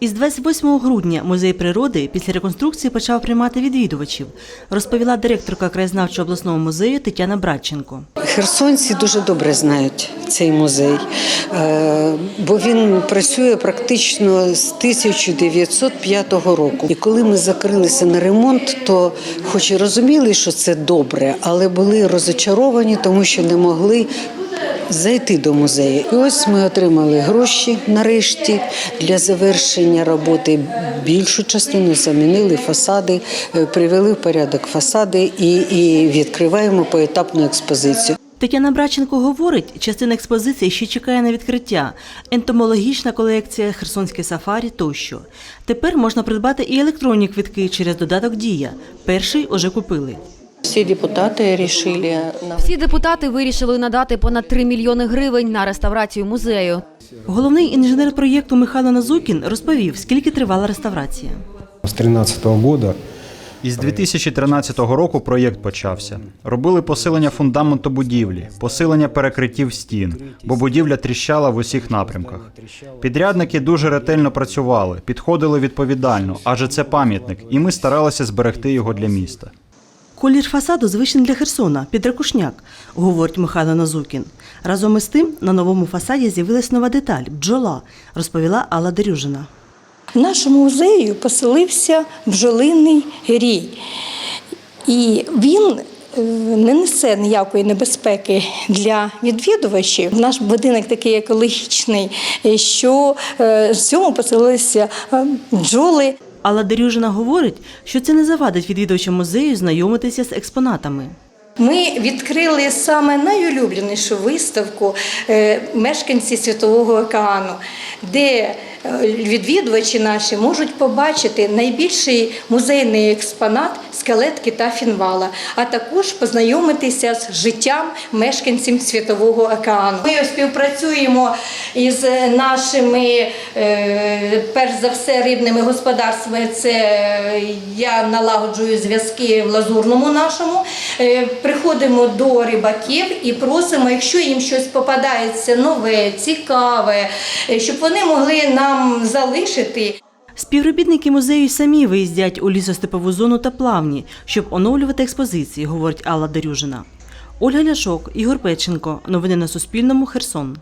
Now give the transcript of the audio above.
Із 28 грудня музей природи після реконструкції почав приймати відвідувачів, розповіла директорка краєзнавчого обласного музею Тетяна Братченко. Херсонці дуже добре знають цей музей, е, бо він працює практично з 1905 року. І коли ми закрилися на ремонт, то хоч і розуміли, що це добре, але були розочаровані, тому що не могли. Зайти до музею. І ось ми отримали гроші нарешті для завершення роботи. Більшу частину замінили фасади, е, привели в порядок фасади і, і відкриваємо поетапну експозицію. Тетяна Браченко говорить, частина експозиції ще чекає на відкриття, ентомологічна колекція, херсонське сафарі тощо. Тепер можна придбати і електронні квитки через додаток Дія. Перший уже купили. Все депутаты решили на Всі депутати вирішили надати понад 3 мільйони гривень на реставрацію музею. Головний інженер проєкту Михайло Назукін розповів, скільки тривала реставрація. С 2013 года Із 2013 року проєкт почався. Робили посилення фундаменту будівлі, посилення перекриттів стін, бо будівля тріщала в усіх напрямках. Підрядники дуже ретельно працювали, підходили відповідально, адже це пам'ятник, і ми старалися зберегти його для міста. Колір фасаду звичний для Херсона під ракушняк, говорить Михайло Назукін. Разом із тим на новому фасаді з'явилась нова деталь бджола, розповіла Алла Дерюжина. В нашому музеї поселився бджолиний рій. І він е, не несе ніякої небезпеки для відвідувачів. Наш будинок такий екологічний, е, що е, в цьому поселилися бджоли. Алла Дерюжина говорить, що це не завадить відвідувачам музею знайомитися з експонатами. Ми відкрили саме найулюбленішу виставку е, мешканці Світового океану, де відвідувачі наші можуть побачити найбільший музейний експонат скелет кита Фінвала, а також познайомитися з життям мешканців Світового океану. Ми співпрацюємо із нашими, е, перш за все, рибними господарствами. Це е, я налагоджую зв'язки в лазурному нашому. Е, Приходимо до рибаків і просимо, якщо їм щось попадається нове, цікаве, е, щоб вони могли нам залишити. Співробітники музею самі виїздять у лісостепову зону та плавні, щоб оновлювати експозиції, говорить Алла Дерюжина. Ольга Ляшок, Ігор Печенко. Новини на Суспільному. Херсон.